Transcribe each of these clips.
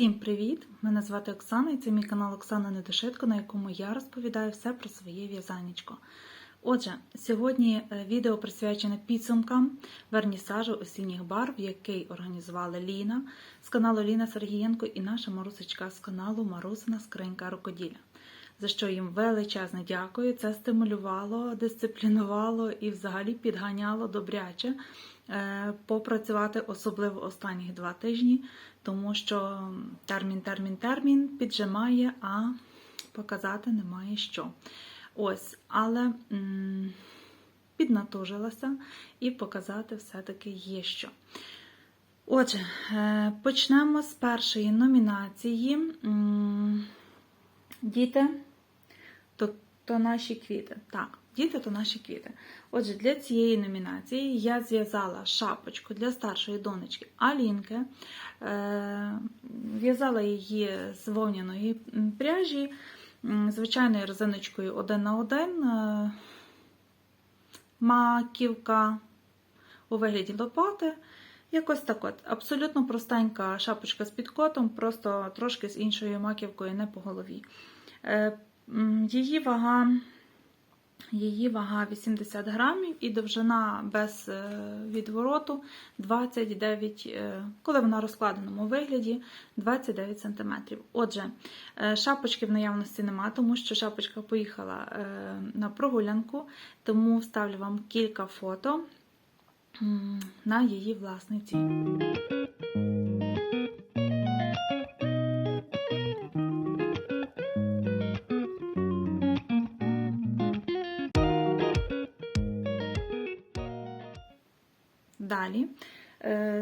Всім привіт! Мене звати Оксана і це мій канал Оксана Недошитко, на якому я розповідаю все про своє в'язанечко. Отже, сьогодні е, відео присвячене підсумкам вернісажу осінніх барв, який організувала Ліна з каналу Ліна Сергієнко і наша Марусечка з каналу Марусина Скринька Рукоділля. За що їм величезне дякую. Це стимулювало, дисциплінувало і взагалі підганяло добряче е, попрацювати, особливо останні два тижні, тому що термін, термін, термін піджимає, а показати немає що. Ось, але м, піднатужилася і показати все-таки є що. Отже, е, почнемо з першої номінації. Діти то, наші квіти. Так, діти то наші квіти. Отже, для цієї номінації я зв'язала шапочку для старшої донечки Алінки. Е, В'язала її з вовняної пряжі, звичайною резиночкою один на один. Е, Маківка у вигляді лопати. Якось так от. Абсолютно простенька шапочка з підкотом, просто трошки з іншою маківкою, не по голові. Її вага, її вага 80 грамів і довжина без е, відвороту 29, е, коли вона в розкладеному вигляді 29 см. Отже, е, шапочки в наявності нема, тому що шапочка поїхала на прогулянку, тому вставлю вам кілька фото на її власниці.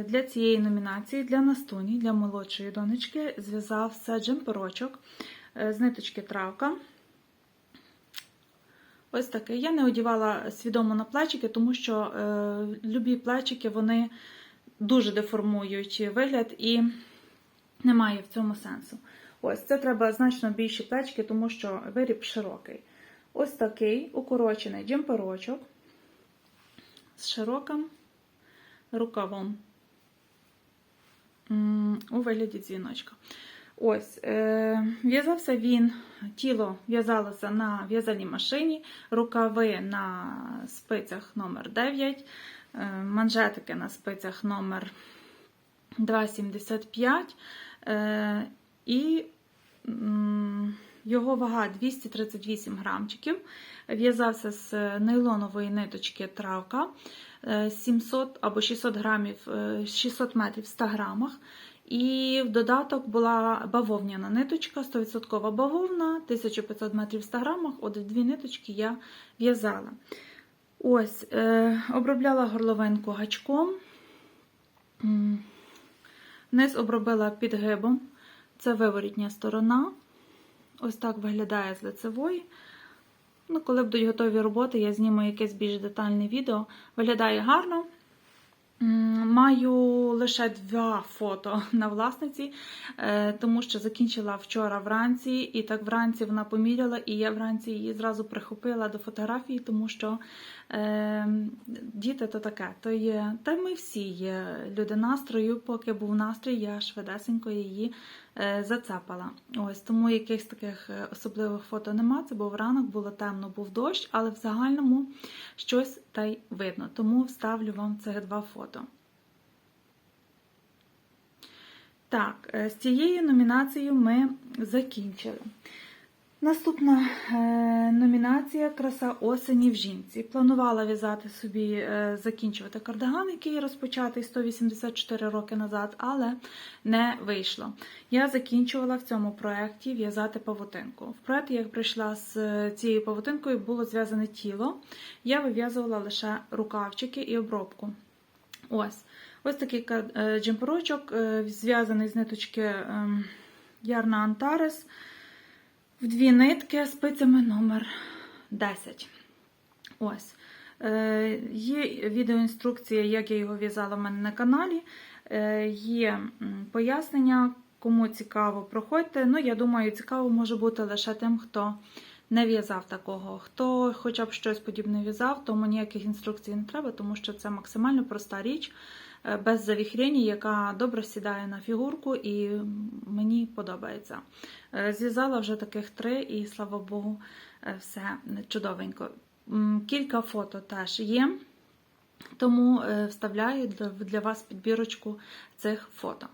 Для цієї номінації для Настуні, для молодшої донечки, зв'язався джемперочок е, з ниточки травка. Ось таке. Я не одівала свідомо на плечики, тому що е, любі плечики вони дуже деформують вигляд і немає в цьому сенсу. Ось це треба значно більші плечики, тому що виріб широкий. Ось такий укорочений джемперочок з широким рукавом у вигляді дзвіночка. Ось, е, в'язався він, тіло в'язалося на в'язальній машині, рукави на спицях номер 9 е, манжетики на спицях номер 2,75 е, і його вага 238 грамчиків. В'язався з нейлонової ниточки травка е, 700 або 600 грамів, е, 600 метрів в 100 грамах. І в додаток була бавовняна ниточка, 100% бавовна, 1500 метрів в 100 грамах. От дві ниточки я в'язала. Ось, е, обробляла горловинку гачком. Низ обробила підгибом. Це виворітня сторона. Ось так виглядає з лицевої. Ну, коли будуть готові роботи, я зніму якесь більш детальне відео. Виглядає гарно. Маю лише два фото на власниці, е, тому що закінчила вчора вранці, і так вранці вона поміряла, і я вранці її зразу прихопила до фотографії, тому що діти то таке, то є, та ми всі є люди настрою. Поки був настрій, я швидесенько її е, зацепала. Ось тому якихось таких е, особливих фото нема. Це був ранок, було темно, був дощ, але в загальному щось та й видно. Тому вставлю вам цих два фото. Так, е, з цією номінацією ми закінчили. Наступна е, номінація Краса осені в жінці. Планувала в'язати собі, е, закінчувати кардиган, який розпочатий 184 роки назад, але не вийшло. Я закінчувала в цьому проєкті в'язати павутинку. В проєкті, як прийшла з е, цією павутинкою, було зв'язане тіло. Я вив'язувала лише рукавчики і обробку. Ось. Ось такий джемперочок, зв'язаний з ниточки ем, Ярна Антарес в дві нитки спицями номер 10. Ось. Е, Є відеоінструкція, як я його в'язала в мене на каналі. Е, Є пояснення, кому цікаво, проходьте. Ну, я думаю, цікаво може бути лише тим, хто не в'язав такого. Хто хоча б щось подібне в'язав, тому ніяких інструкцій не треба, тому що це максимально проста річ. Е, без завіхрення, яка добре сідає на фігурку і мені подобається. Е, Зв'язала вже таких три, і слава Богу, е, все чудовенько. Кілька фото теж є, тому вставляю для вас підбірочку цих фото.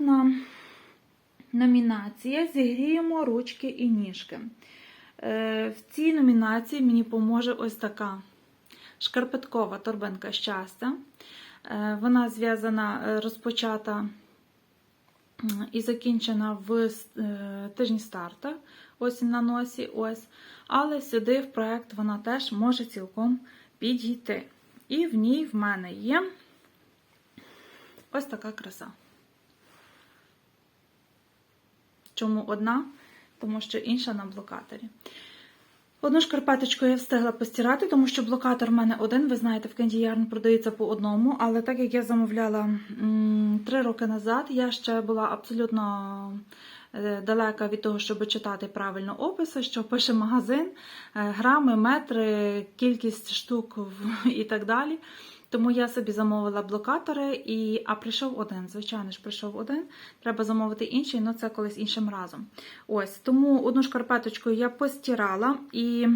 Наступна номінація Зігріємо ручки і ніжки. Е, В цій номінації мені поможе ось така шкарпеткова торбинка щастя. Е, Вона зв'язана, е, розпочата і закінчена в тижні старта, ось на носі, ось. Але сюди в проект вона теж може цілком підійти. І в ній в мене є ось така краса. Чому одна? Тому що інша на блокаторі. Одну шкарпеточку я встигла постирати, тому що блокатор в мене один. Ви знаєте, в Кенді Ярн продається по одному. Але так як я замовляла три роки назад, я ще була абсолютно далека від того, щоб читати правильно описи, що пише магазин, е, грами, метри, кількість штук і так далі. Тому я собі замовила блокатори, і... а прийшов один. Звичайно ж, прийшов один. Треба замовити інший, але це колись іншим разом. Ось тому одну шкарпеточку я постирала і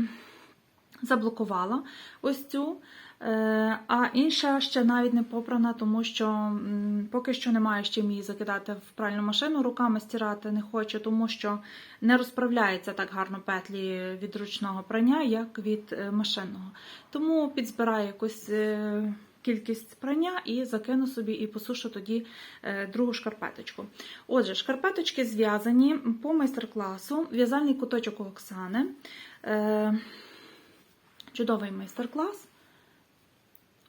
заблокувала ось цю. Е, А інша ще навіть не попрана, тому що поки що немає з чим закидати в пральну машину, руками стирати не хочу, тому що не розправляється так гарно петлі від ручного прання, як від е, машинного. Тому підзбираю якусь е, кількість прання і закину собі і посушу тоді другу шкарпеточку. Отже, шкарпеточки зв'язані по майстер-класу, в'язальний куточок Оксани. Чудовий майстер-клас.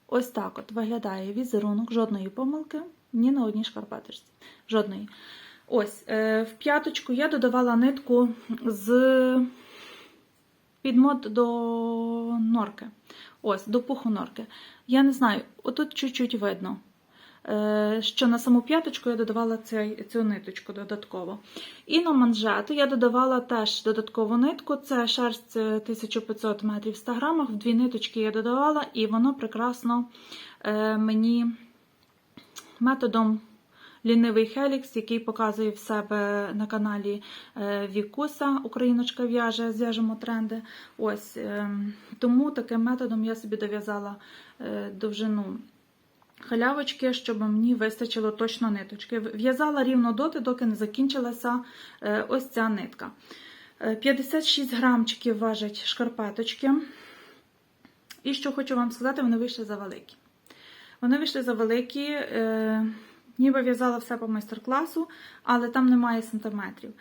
Ось так от виглядає візерунок, жодної помилки, ні на одній шкарпеточці. Жодної. Ось, е, в п'яточку я додавала нитку з підмот до норки. Ось, до пуху норки. Я не знаю, отут чуть-чуть видно, що на саму п'яточку я додавала цю ниточку додатково. І на манжету я додавала теж додаткову нитку, це шерсть е, 1500 метрів в 100 грамах, в дві ниточки я додавала, і воно прекрасно е, мені методом лінивий Хелікс, який показує в себе на каналі е, Вікуса, Україночка в'яже, зв'яжемо тренди. Ось, е, тому таким методом я собі дов'язала е, довжину халявочки, щоб мені вистачило точно ниточки. В'язала рівно доти, доки не закінчилася е, ось ця нитка. Е, 56 грамчиків важать шкарпеточки. І що хочу вам сказати, вони вийшли за великі. Вони вийшли за великі, е, ніби в'язала все по майстер-класу, але там немає сантиметрів.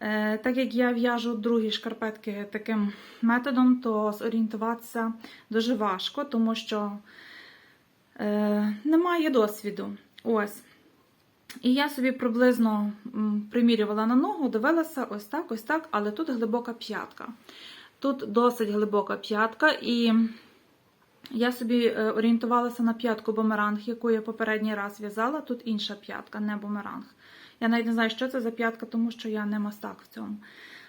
Е, так як я в'яжу другі шкарпетки таким методом, то зорієнтуватися дуже важко, тому що е, немає досвіду. Ось. І я собі приблизно примірювала на ногу, дивилася ось так, ось так, але тут глибока п'ятка. Тут досить глибока п'ятка, і я собі е, орієнтувалася на п'ятку бумеранг, яку я попередній раз в'язала. Тут інша п'ятка, не бумеранг. Я навіть не знаю, що це за п'ятка, тому що я не мастак в цьому.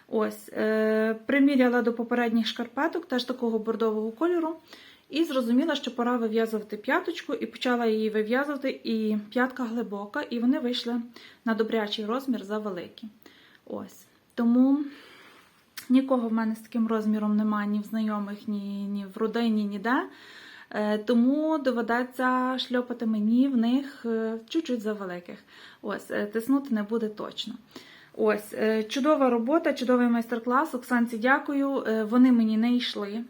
Ось, е, приміряла до попередніх шкарпеток, теж такого бордового кольору. І зрозуміла, що пора вив'язувати п'яточку, і почала її вив'язувати, і п'ятка глибока, і вони вийшли на добрячий розмір за великі. Ось. Тому нікого в мене з таким розміром немає ні в знайомих, ні, ні в родині, ніде. Е, Тому доведеться шльопати мені в них е, чуть-чуть за великих. Ось, е, тиснути не буде точно. Ось, чудова робота, чудовий майстер-клас. Оксанці, дякую. Вони мені не йшли.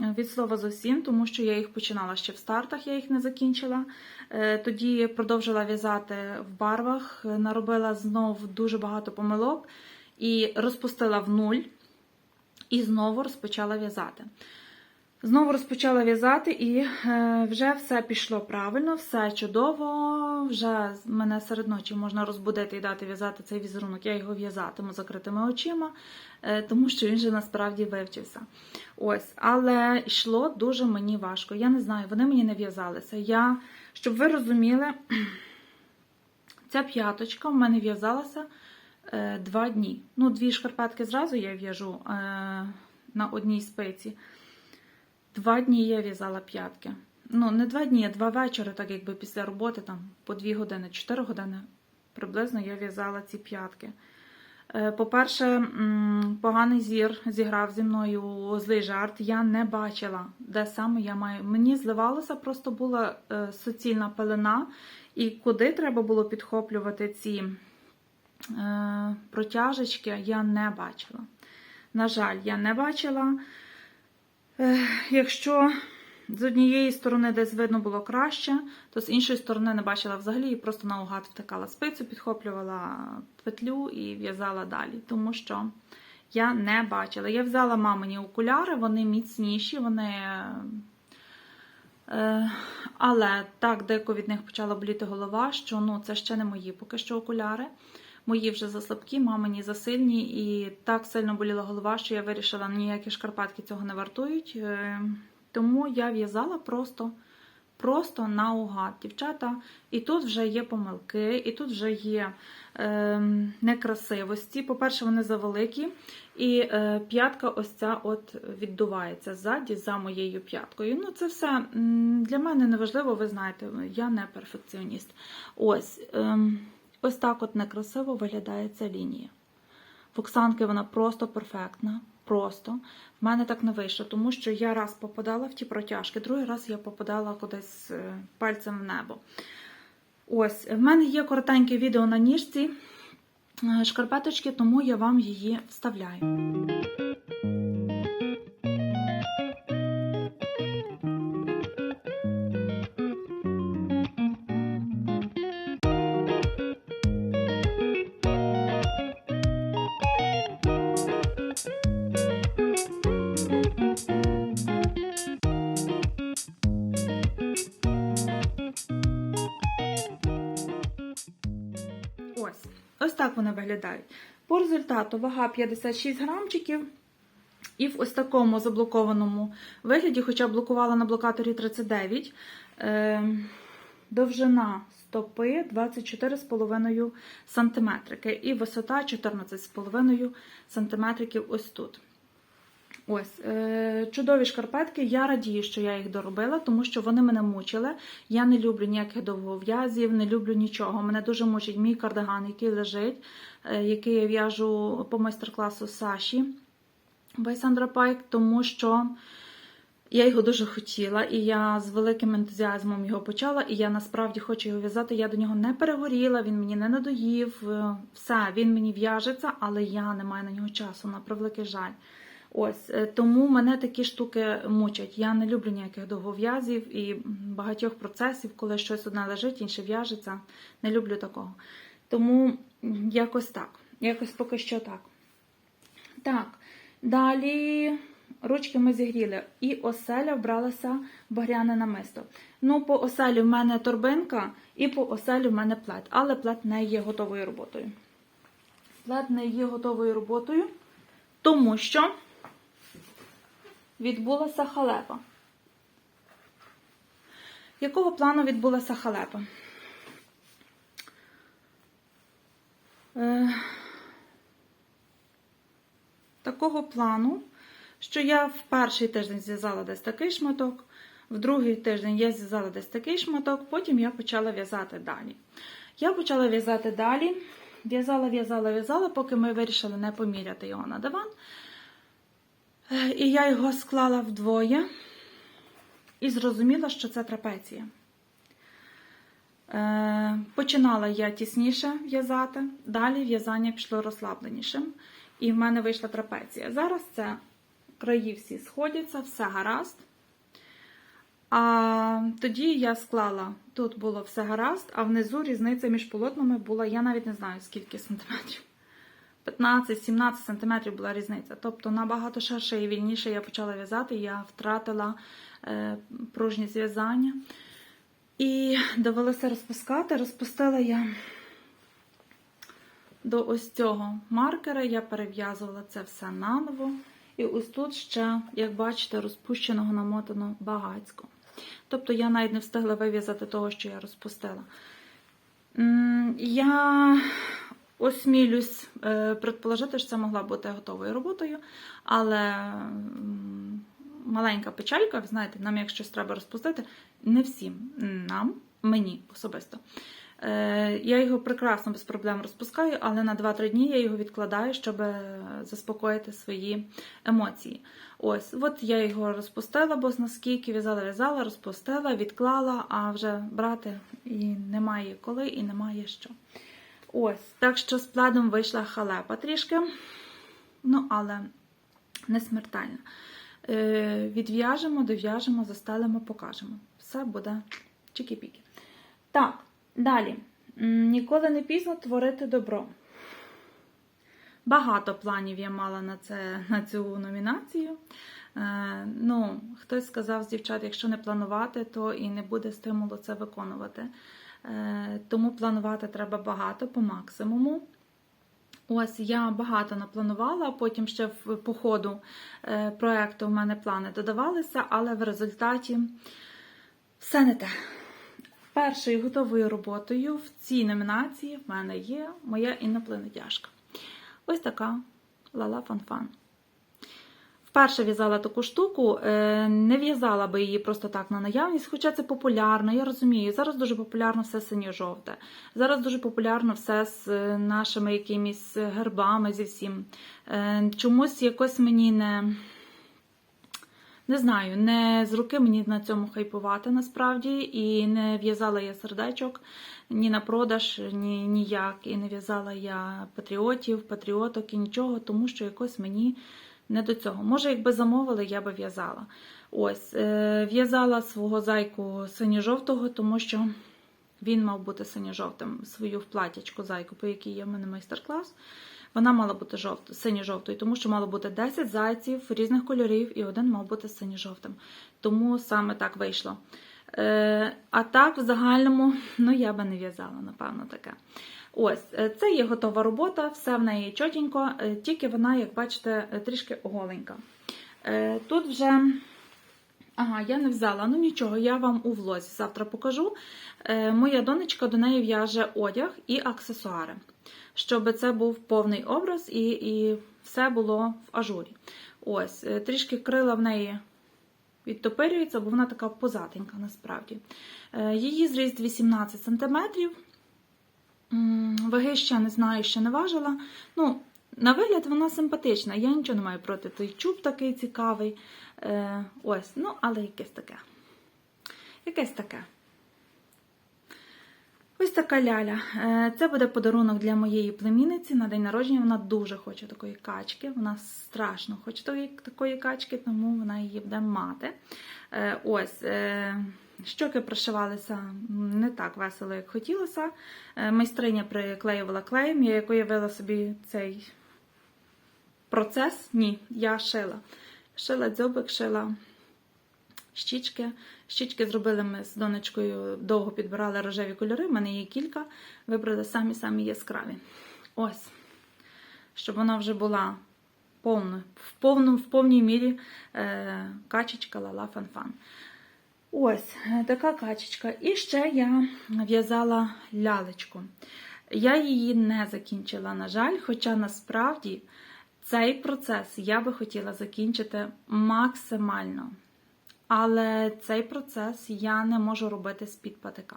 Від слова зовсім, тому що я їх починала ще в стартах, я їх не закінчила. Е, Тоді продовжила в'язати в барвах, е, наробила знов дуже багато помилок і розпустила в нуль, і знову розпочала в'язати. Знову розпочала в'язати, і е, вже все пішло правильно, все чудово. Вже мене серед ночі можна розбудити і дати в'язати цей візерунок. Я його в'язатиму закритими очима, е, тому що він же насправді вивчився. Ось, але йшло дуже мені важко. Я не знаю, вони мені не в'язалися. Я, щоб ви розуміли, ця п'яточка в мене в'язалася е, два дні. Ну, дві шкарпетки зразу я в'яжу на одній спиці. Два дні я в'язала п'ятки. Ну, не два дні, а два вечори, так якби після роботи, там по дві години, чотири години приблизно я в'язала ці п'ятки. Е, По-перше, поганий зір зіграв зі мною злий жарт. Я не бачила, де саме я маю. Мені зливалося, просто була е, суцільна пелена, і куди треба було підхоплювати ці е, протяжечки, я не бачила. На жаль, я не бачила. Е, Якщо з однієї сторони десь видно було краще, то з іншої сторони не бачила взагалі і просто наугад втикала спицю, підхоплювала петлю і в'язала далі, тому що я не бачила. Я взяла мамині окуляри, вони міцніші, вони. Е, але так деко від них почала боліти голова, що ну, це ще не мої поки що окуляри. Мої вже заслабкі, мамині засильні, і так сильно боліла голова, що я вирішила, ніякі шкарпетки цього не вартують. Е, Тому я в'язала просто, просто наугад, дівчата. І тут вже є помилки, і тут вже є е, некрасивості. По-перше, вони завеликі, і е, п'ятка ось ця от віддувається ззаді за моєю п'яткою. Ну, це все для мене неважливо, ви знаєте, я не перфекціоніст. Ось. ем, Ось так от некрасиво виглядає ця лінія. В Оксанки вона просто перфектна. Просто. В мене так не вийшло, тому що я раз попадала в ті протяжки, другий раз я попадала кудись е, пальцем в небо. Ось, в мене є коротеньке відео на ніжці е, шкарпеточки, тому я вам її вставляю. Ось, так вони виглядають. По результату вага 56 грамчиків. І в ось такому заблокованому вигляді, хоча блокувала на блокаторі 39, е, довжина стопи 24,5 см і висота 14,5 см ось тут. Ось, е, чудові шкарпетки. Я радію, що я їх доробила, тому що вони мене мучили. Я не люблю ніяких довгов'язів, не люблю нічого. Мене дуже мучить мій кардиган, який лежить, е, який я в'яжу по майстер-класу Саші Байсандра Пайк, тому що я його дуже хотіла, і я з великим ентузіазмом його почала, і я насправді хочу його в'язати. Я до нього не перегоріла, він мені не надоїв. е, Все, він мені в'яжеться, але я не маю на нього часу, на превеликий жаль. Ось е, тому мене такі штуки мучать. Я не люблю ніяких довгов'язів і багатьох процесів, коли щось одне лежить, інше в'яжеться. Не люблю такого. Тому якось так. Якось поки що так. Так, далі ручки ми зігріли. І оселя вбралася в багряне намисто. Ну, по оселі в мене торбинка, і по оселі в мене плед. Але плед не є готовою роботою. Плед не є готовою роботою, тому що відбулася халепа. Якого плану відбулася халепа? Е, такого плану, що я в перший тиждень зв'язала десь такий шматок, в другий тиждень я зв'язала десь такий шматок, потім я почала в'язати далі. Я почала в'язати далі, в'язала, в'язала, в'язала, поки ми вирішили не поміряти його на диван. Е, І я його склала вдвоє і зрозуміла, що це трапеція. Е, Починала я тісніше в'язати, далі в'язання пішло розслабленішим, і в мене вийшла трапеція. Зараз це краї всі сходяться, все гаразд. А тоді я склала, тут було все гаразд, а внизу різниця між полотнами була, я навіть не знаю скільки сантиметрів. 15-17 см була різниця. Тобто набагато ширше і вільніше я почала в'язати, я втратила е, пружність в'язання. І довелося розпускати. Розпустила я до ось цього маркера, я перев'язувала це все наново. І ось тут ще, як бачите, розпущеного намотано багацько. Тобто я навіть не встигла вив'язати того, що я розпустила. Я осмілюсь е, предположити, що це могла бути готовою роботою, але маленька печалька, знаєте, нам як щось треба розпустити, не всім нам, мені особисто. Е, Я його прекрасно без проблем розпускаю, але на 2-3 дні я його відкладаю, щоб заспокоїти свої емоції. Ось, от я його розпустила, бо наскільки в'язала, в'язала, розпустила, відклала, а вже брати і немає коли, і немає що. Ось, так що з пледом вийшла халепа трішки, ну, але не смертельна. Е, Відв'яжемо, дов'яжемо, застелимо, покажемо. Все буде чики-піки. Так, далі. Ніколи не пізно творити добро. Багато планів я мала на, це, на цю номінацію. Е, ну, хтось сказав з дівчат, якщо не планувати, то і не буде стимулу це виконувати. Е, тому планувати треба багато по максимуму. Ось я багато напланувала, потім ще в по ходу е, проекту в мене плани додавалися, але в результаті все не те. Першою готовою роботою в цій номінації в мене є моя інопланетяшка. Ось така Лала Фанфан. Вперше в'язала таку штуку, е, не в'язала би її просто так на наявність, хоча це популярно, я розумію. Зараз дуже популярно все синьо-жовте. Зараз дуже популярно все з е, нашими якимись гербами зі всім. Е, Чомусь якось мені не. Не знаю, не з руки мені на цьому хайпувати насправді, і не в'язала я сердечок ні на продаж, ні ніяк. І не в'язала я патріотів, патріоток і нічого, тому що якось мені не до цього. Може, якби замовили, я би в'язала. Ось, е, в'язала свого зайку синьо-жовтого, тому що він мав бути синьо-жовтим, свою вплатячку зайку, по якій є в мене майстер-клас. Вона мала бути жовто, синьо-жовтою, тому що мало бути 10 зайців різних кольорів, і один мав бути синьо-жовтим. Тому саме так вийшло. Е, а так, в загальному, ну я би не в'язала, напевно, таке. Ось, е, це є готова робота, все в неї чотенько, е, тільки вона, як бачите, трішки оголенька. Е, Тут вже. Ага, я не взяла. Ну нічого, я вам у влозі завтра покажу. Моя донечка до неї в'яже одяг і аксесуари, щоб це був повний образ і, і все було в ажурі. Ось, трішки крила в неї відтопирюються, бо вона така позатенька насправді. Е, її зріст 18 см. Ваги ще не знаю, ще не важила. Ну, на вигляд вона симпатична. Я нічого не маю проти. Той чуб такий цікавий. Е, ось, ну, але якесь таке. Якесь таке. Ось така ляля. Е, Це буде подарунок для моєї племінниці на день народження. Вона дуже хоче такої качки. Вона страшно хоче такої, качки, тому вона її буде мати. Е, Ось. е, Щоки пришивалися не так весело, як хотілося. Майстриня приклеювала клеєм, я уявила собі цей процес. Ні, я шила. Шила дзьобик, шила щічки. Щічки зробили ми з донечкою, довго підбирали рожеві кольори, в мене є кілька, вибрали самі-самі яскраві. Ось, щоб вона вже була повна, в, повну, в повній мірі е, качечка лала фанфан. Ось е, така качечка. І ще я в'язала лялечку. Я її не закінчила, на жаль, хоча насправді цей процес я би хотіла закінчити максимально. Але цей процес я не можу робити з-під патика.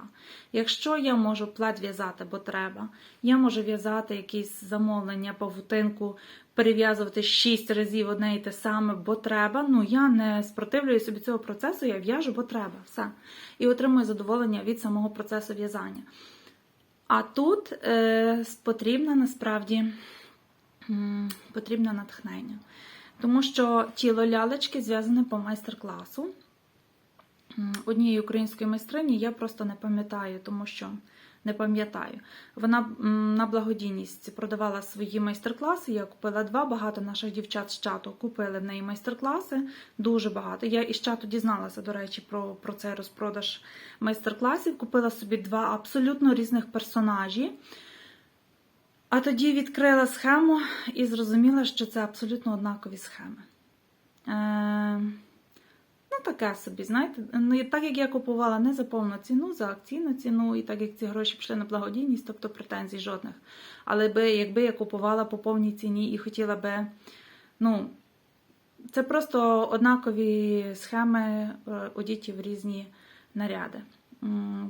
Якщо я можу плед в'язати, бо треба, я можу в'язати якісь замовлення, павутинку, перев'язувати 6 разів одне і те саме, бо треба. Ну я не спротивлюю собі цього процесу, я в'яжу, бо треба. Все. І отримую задоволення від самого процесу в'язання. А тут е, потрібно насправді м, потрібне натхнення. Тому що тіло лялечки зв'язане по майстер-класу. Однієї української майстрині я просто не пам'ятаю, тому що не пам'ятаю. Вона на благодійність продавала свої майстер-класи. Я купила два. Багато наших дівчат з чату купили в неї майстер-класи. Дуже багато. Я із чату дізналася, до речі, про, про цей розпродаж майстер-класів. Купила собі два абсолютно різних персонажі. А тоді відкрила схему і зрозуміла, що це абсолютно однакові схеми. Е, ну, таке собі, знаєте, ну, так як я купувала не за повну ціну, за акційну ціну, і так як ці гроші пішли на благодійність, тобто претензій жодних. Але би, якби я купувала по повній ціні і хотіла би, ну, це просто однакові схеми е, одіті в різні наряди.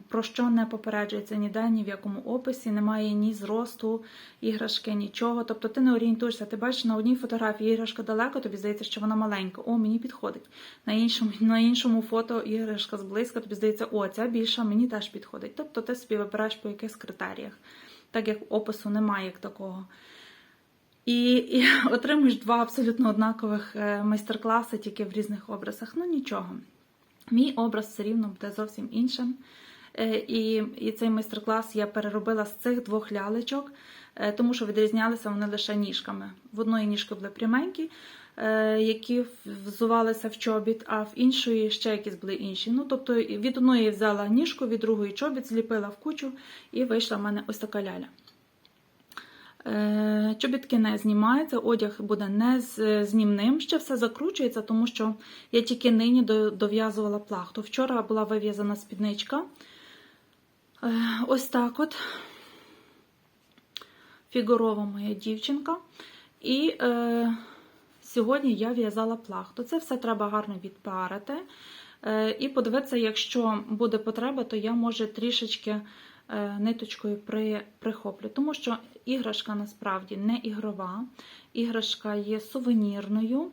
Про що не попереджується ніде, ні в якому описі, немає ні зросту іграшки, нічого. Тобто ти не орієнтуєшся, ти бачиш на одній фотографії іграшка далеко, тобі здається, що вона маленька. О, мені підходить. На іншому, на іншому фото іграшка зблизька, тобі здається, о, ця більша, мені теж підходить. Тобто ти собі вибираєш по якихось критеріях, так як опису немає як такого. І, і отримуєш два абсолютно однакових е, майстер-класи, тільки в різних образах. Ну нічого. Мій образ все рівно буде зовсім іншим. Е, І, і цей майстер-клас я переробила з цих двох лялечок, е, тому що відрізнялися вони лише ніжками. В одної ніжки були пряменькі, е, які взувалися в чобіт, а в іншої ще якісь були інші. Ну, тобто від одної взяла ніжку, від другої чобіт, зліпила в кучу і вийшла в мене ось така ляля. Е, Чобітки не знімаються, одяг буде не знімним, ще все закручується, тому що я тільки нині дов'язувала плахту. Вчора була вив'язана спідничка. Е, Ось так от. Фігурова моя дівчинка. І е, сьогодні я в'язала плахту. Це все треба гарно відпарити. Е, і подивитися, якщо буде потреба, то я може трішечки е, ниточкою при, прихоплю. Тому що іграшка насправді не ігрова, іграшка є сувенірною.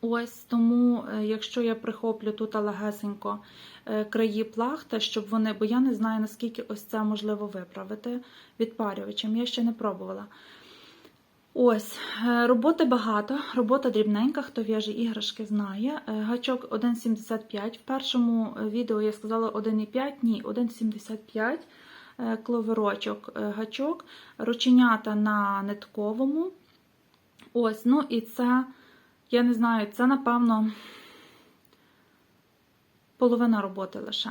Ось тому, е, якщо я прихоплю тут легесенько е, краї плахти, щоб вони, бо я не знаю, наскільки ось це можливо виправити відпарювачем. Я ще не пробувала. Ось, е, роботи багато, робота дрібненька, хто в'яже іграшки, знає. Гачок 1,75. В першому відео я сказала 1,5, ні, 1,75 е, кловерочок е, гачок, рученята на нитковому. Ось, ну і це, я не знаю, це, напевно, половина роботи лише.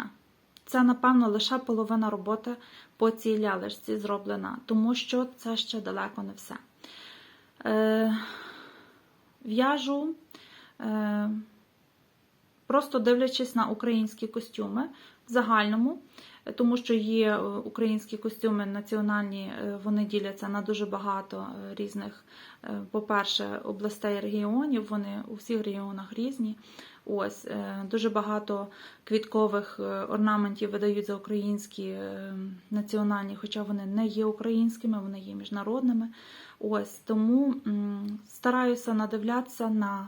Це, напевно, лише половина роботи по цій лялечці зроблена, тому що це ще далеко не все. Е, В'яжу, е, просто дивлячись на українські костюми в загальному, е, тому що є е, українські костюми національні, е, вони діляться на дуже багато е, різних, по-перше, областей регіонів, вони у всіх регіонах різні. Ось дуже багато квіткових орнаментів видають за українські національні, хоча вони не є українськими, вони є міжнародними. Ось тому стараюся надивлятися на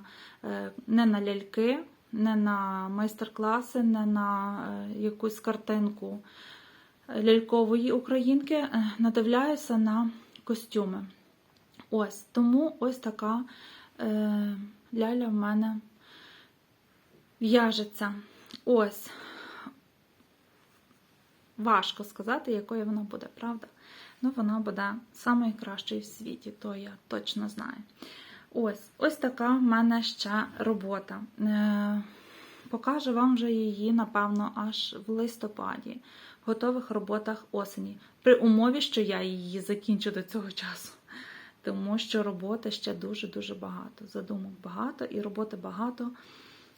не на ляльки, не на майстер-класи, не на е, якусь картинку лялькової українки, е, надивляюся на костюми. Ось тому ось така е, ляля в мене в'яжеться. Ось. Важко сказати, якою вона буде, правда? Ну, вона буде самою кращою в світі, то я точно знаю. Ось ось така в мене ще робота. Е, покажу вам вже її, напевно, аж в листопаді, в готових роботах осені. При умові, що я її закінчу до цього часу. Тому що роботи ще дуже-дуже багато. Задумок багато і роботи багато.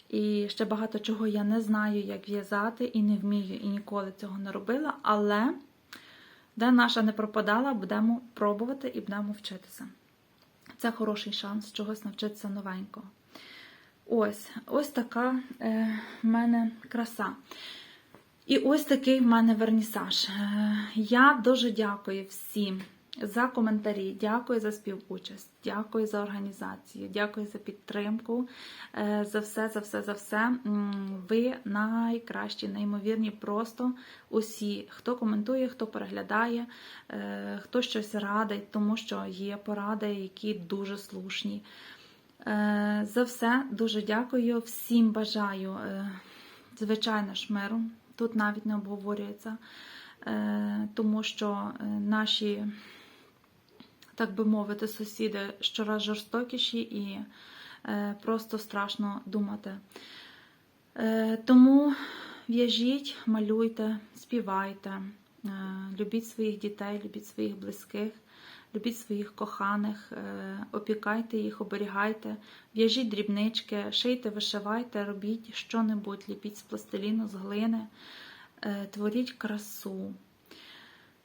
І ще багато чого я не знаю, як в'язати, і не вмію, і ніколи цього не робила. Але де наша не пропадала, будемо пробувати і будемо вчитися. Це хороший шанс чогось навчитися новенького. Ось ось така е, в мене краса. І ось такий в мене вернісаж. Е, я дуже дякую всім за коментарі, дякую за співучасть, дякую за організацію, дякую за підтримку, е, за все, за все, за все. Ви найкращі, неймовірні, просто усі, хто коментує, хто переглядає, е, хто щось радить, тому що є поради, які дуже слушні. Е, За все дуже дякую. Всім бажаю, звичайно ж, миру. Тут навіть не обговорюється. тому що наші, так би мовити, сусіди щораз жорстокіші і е, просто страшно думати. Е, Тому в'яжіть, малюйте, співайте, е, любіть своїх дітей, любіть своїх близьких, любіть своїх коханих, опікайте їх, оберігайте, в'яжіть дрібнички, шийте, вишивайте, робіть що-небудь, ліпіть з пластиліну, з глини, творіть красу.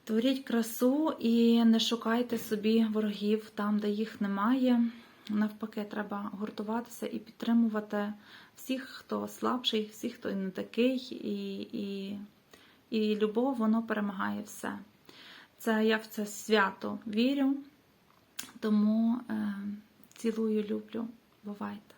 Творіть красу і не шукайте собі ворогів там, де їх немає. Навпаки, треба гуртуватися і підтримувати всіх, хто слабший, всіх, хто не такий, і, і, і любов, воно перемагає все. Це я в це свято вірю, тому е, цілую, люблю. Бувайте.